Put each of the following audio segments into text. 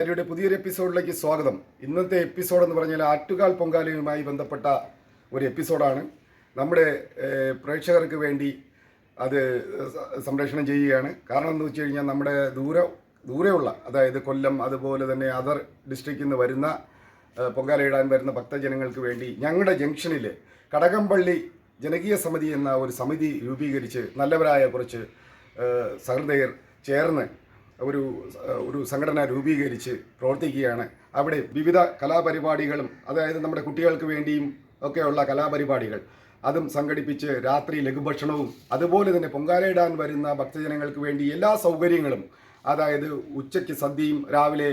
പരിപാടിയുടെ പുതിയൊരു എപ്പിസോഡിലേക്ക് സ്വാഗതം. ഇന്നത്തെ എപ്പിസോഡ് എന്ന് പറഞ്ഞാൽ ആറ്റുകാൽ പൊങ്കാലയുമായി ബന്ധപ്പെട്ട ഒരു എപ്പിസോഡാണ്. നമ്മുടെ പ്രേക്ഷകർക്ക് വേണ്ടി അത് സംപ്രേഷണം ചെയ്യുകയാണ്. കാരണം എന്ന് വെച്ച് കഴിഞ്ഞാൽ നമ്മുടെ ദൂര ദൂരെയുള്ള അതായത് കൊല്ലം അതുപോലെ തന്നെ അതർ ഡിസ്ട്രിക്റ്റിൽ നിന്ന് വരുന്ന പൊങ്കാലയിടാൻ വരുന്ന ഭക്തജനങ്ങൾക്ക് വേണ്ടി ഞങ്ങളുടെ ജംഗ്ഷനിൽ കടകംപള്ളി ജനകീയ സമിതി എന്ന ഒരു സമിതി രൂപീകരിച്ച് നല്ലവരായ കുറച്ച് സഹൃദയർ ചേർന്ന് ഒരു ഒരു സംഘടന രൂപീകരിച്ച് പ്രവർത്തിക്കുകയാണ്. അവിടെ വിവിധ കലാപരിപാടികളും അതായത് നമ്മുടെ കുട്ടികൾക്ക് വേണ്ടിയും ഒക്കെയുള്ള കലാപരിപാടികൾ. അതും സംഘടിപ്പിച്ച് രാത്രി ലഘുഭക്ഷണവും അതുപോലെ തന്നെ പൊങ്കാലയിടാൻ വരുന്ന ഭക്തജനങ്ങൾക്ക് വേണ്ടി എല്ലാ സൗകര്യങ്ങളും അതായത് ഉച്ചയ്ക്ക് സദ്യയും രാവിലെ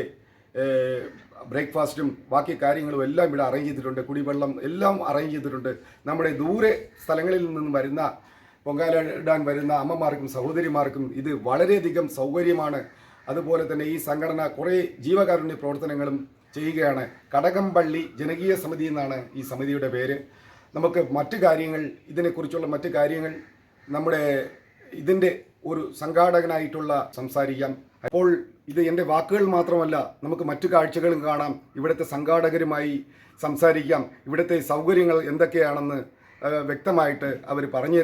ബ്രേക്ക്ഫാസ്റ്റും ബാക്കി കാര്യങ്ങളും എല്ലാം ഇവിടെ അറേഞ്ച് ചെയ്തിട്ടുണ്ട്. കുടിവെള്ളം എല്ലാം അറേഞ്ച് ചെയ്തിട്ടുണ്ട്. നമ്മുടെ ദൂരെ സ്ഥലങ്ങളിൽ നിന്നും വരുന്ന പൊങ്കാലയിടാൻ വരുന്ന അമ്മമാർക്കും സഹോദരിമാർക്കും ഇത് വളരെയധികം സൗകര്യമാണ്. അതുപോലെ തന്നെ ഈ സംഘടന കുറേ ജീവകാരുണ്യ പ്രവർത്തനങ്ങളും ചെയ്യുകയാണ്. കടകംപള്ളി ജനകീയ സമിതി എന്നാണ് ഈ സമിതിയുടെ പേര്. നമുക്ക് മറ്റു കാര്യങ്ങൾ ഇതിനെക്കുറിച്ചുള്ള മറ്റു കാര്യങ്ങൾ നമ്മുടെ ഇതിന്റെ ഒരു സംഘാടകനായിട്ടുള്ള സംസാരിക്കാം. അപ്പോൾ ഇത് എന്റെ വാക്കുകൾ മാത്രമല്ല നമുക്ക് മറ്റു കാഴ്ചകളും കാണാം. ഇവിടുത്തെ സംഘാടകരുമായി സംസാരിക്കാം. ഇവിടുത്തെ സൗകര്യങ്ങൾ എന്തൊക്കെയാണെന്ന് വ്യക്തമായിട്ട് അവർ പറഞ്ഞു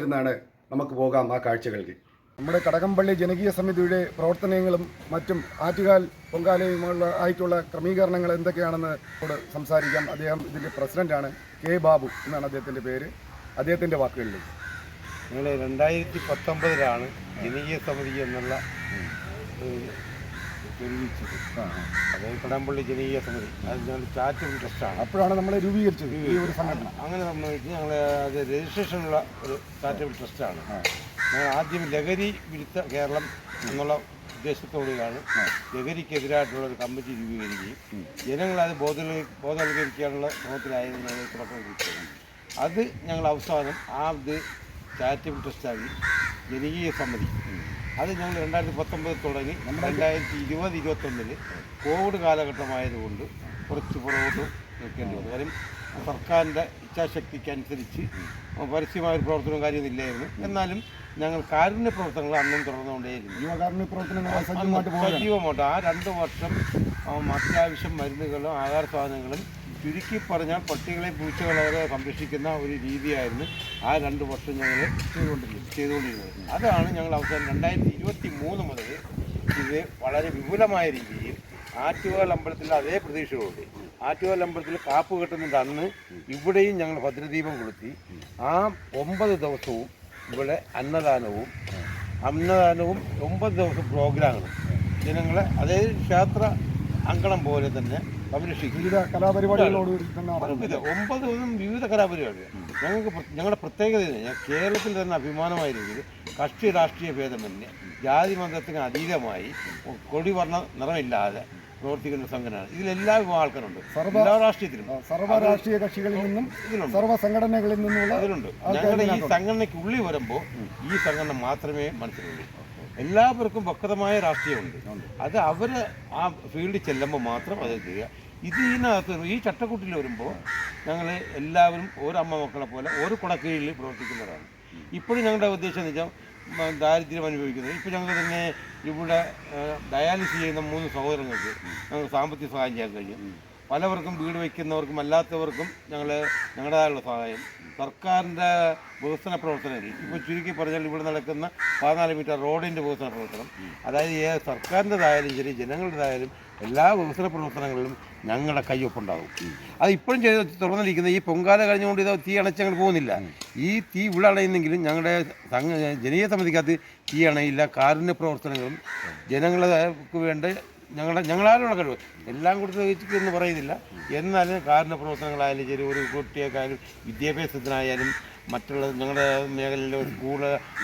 നമുക്ക് പോകാം ആ കാഴ്ചകളിലേക്ക് നമ്മുടെ കടകംപള്ളി ജനകീയ സമിതിയുടെ പ്രവർത്തനങ്ങളും മറ്റും ആറ്റുകാൽ പൊങ്കാലയുമുള്ള ആയിട്ടുള്ള ക്രമീകരണങ്ങൾ എന്തൊക്കെയാണെന്ന് ഇവിടെ സംസാരിക്കാം. അദ്ദേഹം ഇതിന്റെ പ്രസിഡന്റാണ് കെ ബാബു എന്നാണ് അദ്ദേഹത്തിന്റെ പേര്. അദ്ദേഹത്തിന്റെ വാക്കുകളിലേക്ക്. ഞങ്ങൾ രണ്ടായിരത്തി പത്തൊമ്പതിലാണ് ജനകീയ സമിതി എന്നുള്ള അതായത് കടമ്പള്ളി ജനകീയ സമിതി. അത് ഞങ്ങൾ ചാരിറ്റബിൾ ട്രസ്റ്റാണ് അപ്പോഴാണ് നമ്മൾ രൂപീകരിച്ചത് ഈ ഒരു സംഘടന അങ്ങനെ സംബന്ധിച്ച് ഞങ്ങൾ അത് രജിസ്ട്രേഷനുള്ള ഒരു ചാറ്റബിൾ ട്രസ്റ്റാണ് ഞങ്ങൾ ആദ്യം ലഹരി വിരുദ്ധ കേരളം എന്നുള്ള ഉദ്ദേശത്തോടെയാണ് ലഹരിക്കെതിരായിട്ടുള്ള ഒരു കമ്മിറ്റി രൂപീകരിക്കുകയും ജനങ്ങളത് ബോധവൽ ബോധവൽക്കരിക്കാനുള്ള ശ്രമത്തിലായിരുന്നു തുടക്കം അത് ഞങ്ങൾ അവസാനം ആ ഇത് ചാരിറ്റബിൾ ട്രസ്റ്റാക്കി ജനകീയ സമിതി. അത് ഞങ്ങൾ രണ്ടായിരത്തി പത്തൊമ്പത് തുടങ്ങി രണ്ടായിരത്തി ഇരുപത് ഇരുപത്തൊന്നിൽ കോവിഡ് കാലഘട്ടമായതുകൊണ്ട് കുറച്ച് പുറകോട്ട് നിൽക്കേണ്ടി വന്നു. കാര്യം സർക്കാരിന്റെ ഇച്ഛാശക്തിക്കനുസരിച്ച് പരസ്യമായ ഒരു പ്രവർത്തനവും കാര്യമൊന്നും ഇല്ലായിരുന്നു എന്നാലും ഞങ്ങൾ കാരുണ്യ പ്രവർത്തനങ്ങൾ അന്നും തുടർന്നുകൊണ്ടേയിരുന്നു. യുവകാരുണ്യ പ്രവർത്തനങ്ങൾ സജീവമായിട്ട് ആ രണ്ട് വർഷം അത്യാവശ്യം മരുന്നുകളും ആഹാര സാധനങ്ങളും ചുരുക്കി പറഞ്ഞാൽ പട്ടികളെ പൂച്ചകളെ സംരക്ഷിക്കുന്ന ഒരു രീതിയായിരുന്നു ആ രണ്ട് വർഷം ഞങ്ങൾ ചെയ്തുകൊണ്ടിരുന്നത്. ചെയ്തുകൊണ്ടിരുന്നത്. അതാണ് ഞങ്ങൾ അവസാനം രണ്ടായിരത്തി ഇരുപത്തി മൂന്ന് മുതൽ ഇത് വളരെ വിപുലമായ രീതിയിൽ ആറ്റുകാൽ അമ്പലത്തിൽ അതേ പ്രതീക്ഷകളുണ്ട് ആറ്റുകാൽ അമ്പലത്തിൽ കാപ്പ് കെട്ടുന്നുണ്ട് അന്ന് ഇവിടെയും ഞങ്ങൾ ഭദ്രദീപം കൊളുത്തി. ആ ഒമ്പത് ദിവസവും ഇവിടെ അന്നദാനവും അന്നദാനവും ഒമ്പത് ദിവസം പ്രോഗ്രാമുകളും ജനങ്ങളെ അതേ ക്ഷേത്ര അങ്കണം പോലെ തന്നെ വിവിധ കലാപരിപാടികളോടുകൂടി ഒമ്പത് ദിവസം വിവിധ കലാപരിപാടികൾ. ഞങ്ങൾക്ക് ഞങ്ങളുടെ പ്രത്യേകത ഞാൻ കേരളത്തിൽ തന്നെ അഭിമാനമായ രീതിയിൽ കക്ഷി രാഷ്ട്രീയ ഭേദമന്യേ ജാതി മതത്തിന് അതീതമായി കൊടി വർണ നിറമില്ലാതെ പ്രവർത്തിക്കുന്ന സംഘടനയാണ്. ഇതിലെല്ലാ വിഭാഗം ആൾക്കാരുണ്ട് എല്ലാ രാഷ്ട്രീയത്തിലും. സർവ രാഷ്ട്രീയ കക്ഷികളിൽ നിന്നും ഇതിലുണ്ട്. സർവ സംഘടനകളിൽ നിന്നുള്ള അതിലുണ്ട് ഞങ്ങളുടെ ഈ സംഘടനയ്ക്ക് സംഘടനയ്ക്കുള്ളിൽ വരുമ്പോൾ ഈ സംഘടന മാത്രമേ മനസ്സിലുള്ളൂ എല്ലാവർക്കും വക്തമായ രാഷ്ട്രീയമുണ്ട്. അത് അവർ ആ ഫീൽഡിൽ ചെല്ലുമ്പോൾ മാത്രം അത് ചെയ്യുക. ഇത് ഇതിനകത്ത് ഈ ചട്ടക്കൂട്ടിൽ വരുമ്പോൾ ഞങ്ങൾ എല്ലാവരും ഓരോ അമ്മ മക്കളെ പോലെ ഒരു കുടക്കീഴിൽ പ്രവർത്തിക്കുന്നവരാണ്. ഇപ്പോഴും ഞങ്ങളുടെ ഉദ്ദേശം എന്ന് വെച്ചാൽ ദാരിദ്ര്യം അനുഭവിക്കുന്നത്. ഇപ്പോൾ ഞങ്ങൾ തന്നെ ഇവിടെ ഡയാലിസിസ് ചെയ്യുന്ന മൂന്ന് സഹോദരങ്ങൾക്ക് ഞങ്ങൾ സാമ്പത്തിക സഹായം ചെയ്യാൻ കഴിയും പലവർക്കും വീട് വയ്ക്കുന്നവർക്കും അല്ലാത്തവർക്കും ഞങ്ങൾ ഞങ്ങളുടേതായുള്ള സഹായം. സർക്കാരിന്റെ വികസന പ്രവർത്തനങ്ങൾ ഇപ്പോൾ ചുരുക്കി പറഞ്ഞാൽ ഇവിടെ നടക്കുന്ന പതിനാല് മീറ്റർ റോഡിന്റെ വികസന പ്രവർത്തനം. അതായത് സർക്കാരിന്റെതായാലും ശരി ജനങ്ങളുടേതായാലും എല്ലാ വികസന പ്രവർത്തനങ്ങളിലും ഞങ്ങളുടെ കയ്യൊപ്പുണ്ടാകും. അത് ഇപ്പോഴും ചെയ്ത് തുറന്നിരിക്കുന്ന ഈ പൊങ്കാല കഴിഞ്ഞുകൊണ്ട് ഇത് തീ അണച്ചങ്ങൾ പോകുന്നില്ല. ഈ തീ ഇവിടെ അണയുന്നെങ്കിലും ഞങ്ങളുടെ ജനീയ സമിതിക്കകത്ത് തീ അണയില്ല. കാരുണ്യ പ്രവർത്തനങ്ങളും ജനങ്ങൾക്ക് വേണ്ട ഞങ്ങളുടെ ഞങ്ങളാലുള്ള കഴിവ്. എല്ലാം കൊടുത്ത് എന്ന് പറയുന്നില്ല. എന്നാലും കാരുണ്യ പ്രവർത്തനങ്ങളായാലും ശരി ഒരു കുട്ടിയേക്കായാലും വിദ്യാഭ്യാസത്തിനായാലും മറ്റുള്ള ഞങ്ങളുടെ മേഖലയിലെ ഒരു സ്കൂൾ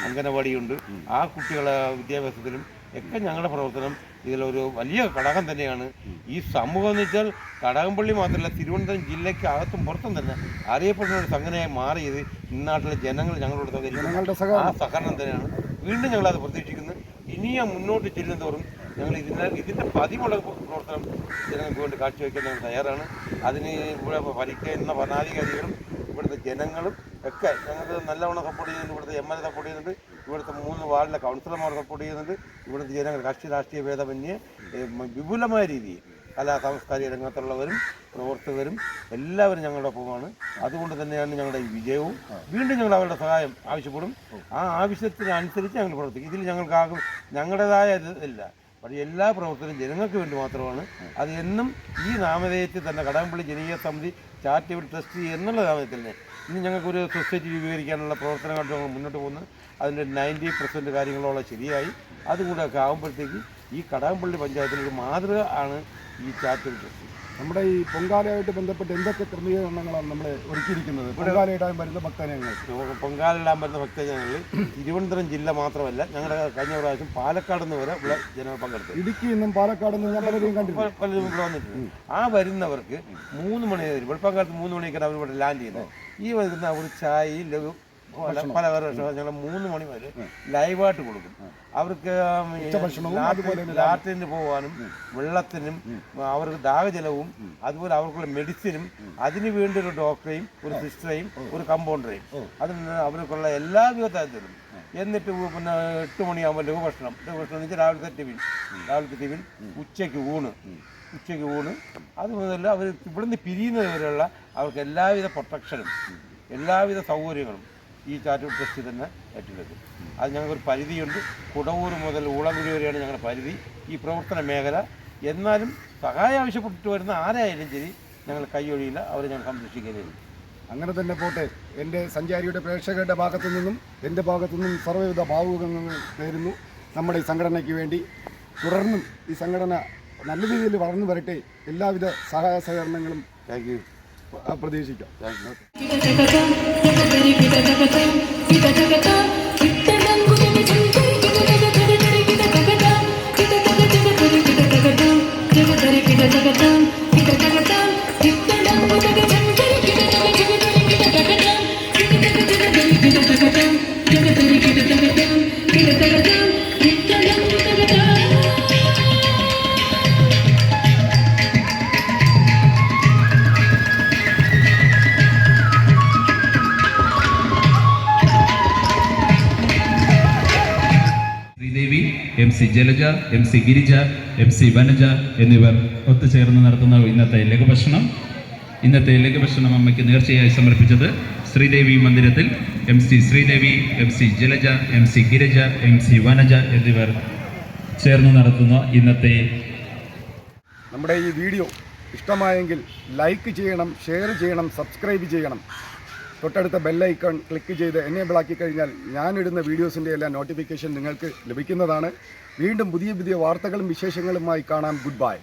അംഗനവാടിയുണ്ട് ആ കുട്ടികളെ വിദ്യാഭ്യാസത്തിലും ഒക്കെ ഞങ്ങളുടെ പ്രവർത്തനം ഇതിലൊരു വലിയ ഘടകം തന്നെയാണ്. ഈ സമൂഹം എന്ന് വെച്ചാൽ കടകംപള്ളി മാത്രമല്ല തിരുവനന്തപുരം ജില്ലയ്ക്ക് അകത്തും പുറത്തും തന്നെ അറിയപ്പെടുന്ന ഒരു സംഘടനയായി മാറിയത് ഇന്നാട്ടിലെ ജനങ്ങൾ ഞങ്ങളോട് ആ സഹകരണം. സഹകരണം തന്നെയാണ്. വീണ്ടും ഞങ്ങളത് പ്രതീക്ഷിക്കുന്നു. ഇനിയും മുന്നോട്ട് ചെല്ലുന്നതോറും ഞങ്ങൾ ഇതിന്റെ ഇതിന്റെ പതിവുള്ള പ്രവർത്തനം ജനങ്ങൾക്ക് വേണ്ടി കാഴ്ചവെക്കാൻ തയ്യാറാണ്. അതിന് ഇവിടെ ഭരിക്കുന്ന ഭരണാധികാരികളും ഇവിടുത്തെ ജനങ്ങളും ഒക്കെ ഞങ്ങൾക്ക് നല്ലവണ്ണം സപ്പോർട്ട് ചെയ്യുന്നുണ്ട്. ഇവിടുത്തെ എം എൽ എ സപ്പോർട്ട് ചെയ്യുന്നുണ്ട്. ഇവിടുത്തെ മൂന്ന് വാർഡിലെ കൗൺസിലർമാർ സപ്പോർട്ട് ചെയ്യുന്നുണ്ട്. ഇവിടുത്തെ ജനങ്ങൾ കക്ഷി രാഷ്ട്രീയ ഭേദമന്യേ വിപുലമായ രീതിയിൽ കലാ സാംസ്കാരിക രംഗത്തുള്ളവരും പ്രവർത്തകരും എല്ലാവരും ഞങ്ങളുടെ ഒപ്പമാണ്. അതുകൊണ്ട് തന്നെയാണ് ഞങ്ങളുടെ ഈ വിജയവും. വീണ്ടും ഞങ്ങൾ അവരുടെ സഹായം ആവശ്യപ്പെടും. ആ ആവശ്യത്തിനനുസരിച്ച് ഞങ്ങൾ പ്രവർത്തിക്കും. ഇതിൽ ഞങ്ങൾക്ക് ആകും ഞങ്ങളുടേതായ ഇല്ല. പക്ഷേ എല്ലാ പ്രവർത്തനവും ജനങ്ങൾക്ക് വേണ്ടി മാത്രമാണ്. അത് എന്നും ഈ നാമധേയത്തിൽ തന്നെ കടകംപള്ളി ജനകീയ സമിതി ചാരിറ്റബിൾ ട്രസ്റ്റ് എന്നുള്ള നാമധേയത്തിൽ തന്നെ ഇന്ന് ഞങ്ങൾക്കൊരു സൊസൈറ്റി രൂപീകരിക്കാനുള്ള പ്രവർത്തനമായിട്ട് ഞങ്ങൾ മുന്നോട്ട് പോകുന്നു. അതിന്റെ നയന്റി പെർസെന്റ് കാര്യങ്ങളോളം ശരിയായി. അതും കൂടെ ഒക്കെ ആകുമ്പോഴത്തേക്ക് ഈ കടകംപള്ളി പഞ്ചായത്തിലൊരു മാതൃക ആണ് ഈ ചാറ്റൽ ട്രസ്റ്റ് നമ്മുടെ ഈ പൊങ്കാലയായിട്ട് ബന്ധപ്പെട്ട് എന്തൊക്കെ ക്രമീകരണങ്ങളാണ് നമ്മൾ ഒരുക്കിയിരിക്കുന്നത്? പൊങ്കാലയിടാൻ വരുന്ന ഭക്തജനങ്ങൾ പൊങ്കാലയിടാൻ വരുന്ന ഭക്തജനങ്ങളിൽ തിരുവനന്തപുരം ജില്ല മാത്രമല്ല ഞങ്ങളുടെ കഴിഞ്ഞ പ്രാവശ്യം പാലക്കാട് നിന്ന് വരെ ഇവിടെ ജനങ്ങൾ പങ്കെടുത്തു. ഇടുക്കിയിൽ നിന്നും പാലക്കാട് നിന്ന് ഞാൻ പലരെയും കണ്ടിട്ടുണ്ട് പലരും ഇവിടെ വന്നിട്ടുണ്ട്. ആ വരുന്നവർക്ക് മൂന്ന് മണി വരും വെളുപ്പക്കാലത്ത് മൂന്ന് മണിക്കാണ് അവർ ഇവിടെ ലാൻഡ് ചെയ്യുന്നത്. ഈ വരുന്ന ഒരു ചായയും ലഘു പല ഭക്ഷണം ഞങ്ങൾ മൂന്ന് മണി വരെ ലൈവായിട്ട് കൊടുക്കും. അവർക്ക് ലാറ്റിന് പോകാനും വെള്ളത്തിനും അവർക്ക് ദാഹജലവും അതുപോലെ അവർക്കുള്ള മെഡിസിനും അതിന് വേണ്ടി ഒരു ഡോക്ടറെയും ഒരു സിസ്റ്ററെയും ഒരു കമ്പൗണ്ടറെയും. അതിന് അവർക്കുള്ള എല്ലാവിധ തരത്തിലും എന്നിട്ട് പിന്നെ എട്ട് മണിയാകുമ്പോൾ ലഘുഭക്ഷണം. ലഘുഭക്ഷണം എന്ന് വെച്ചാൽ രാവിലത്തെ ടിഫിൻ. രാവിലത്തെ ടിഫിൻ ഉച്ചയ്ക്ക് ഊണ്. ഉച്ചയ്ക്ക് ഊണ്. അത് മുതൽ അവർ ഇവിടുന്ന് പിരിയുന്നത് വരെയുള്ള അവർക്ക് എല്ലാവിധ പ്രൊട്ടക്ഷനും എല്ലാവിധ സൗകര്യങ്ങളും ഈ ചാറ്റൂർ ട്രസ്റ്റ് തന്നെ ഏറ്റെടുക്കും അത് ഞങ്ങൾക്കൊരു പരിധിയുണ്ട്. കുടവൂർ മുതൽ ഊളംകുടി വരെയാണ് ഞങ്ങളുടെ പരിധി. ഈ പ്രവർത്തന മേഖല എന്നാലും സഹായം ആവശ്യപ്പെട്ടിട്ട് വരുന്ന ആരായാലും ശരി ഞങ്ങൾ കൈയൊഴിയില്ല. അവരെ ഞങ്ങൾ സംരക്ഷിക്കുകയും അങ്ങനെ തന്നെ പോട്ടെ. എന്റെ സഞ്ചാരിയുടെ പ്രേക്ഷകരുടെ ഭാഗത്തു നിന്നും എന്റെ ഭാഗത്തു നിന്നും സർവവിധ ഭാവുകങ്ങൾ നേരുന്നു. നമ്മുടെ ഈ സംഘടനയ്ക്ക് വേണ്ടി തുടർന്നും ഈ സംഘടന നല്ല രീതിയിൽ വളർന്നു വരട്ടെ. എല്ലാവിധ സഹായ സഹകരണങ്ങളും താങ്ക് പ്രതീക്ഷിക്കാം. Thank you M C Jalaja M C Girija M C Vanaja എന്നിവർ ഒത്തുചേർന്ന് നടത്തുന്ന ഇന്നത്തെ ലഘുഭക്ഷണം. ഇന്നത്തെ ലഘുഭക്ഷണം അമ്മയ്ക്ക് നേർച്ചയായി സമർപ്പിച്ചത് ശ്രീദേവി മന്ദിരത്തിൽ M C Sreedevi M C Jalaja M C Girija M C Vanaja എന്നിവർ ചേർന്ന് നടത്തുന്ന ഇന്നത്തെ നമ്മുടെ ഈ വീഡിയോ ഇഷ്ടമായെങ്കിൽ ലൈക്ക് ചെയ്യണം ഷെയർ ചെയ്യണം സബ്സ്ക്രൈബ് ചെയ്യണം. തൊട്ടടുത്ത ബെല്ലൈക്കൺ ക്ലിക്ക് ചെയ്ത് എനേബിൾ ആക്കി കഴിഞ്ഞാൽ ഞാനിടുന്ന വീഡിയോസിന്റെ എല്ലാ നോട്ടിഫിക്കേഷൻ നിങ്ങൾക്ക് ലഭിക്കുന്നതാണ്. വീണ്ടും പുതിയ പുതിയ വാർത്തകളും വിശേഷങ്ങളുമായി കാണാം. Good bye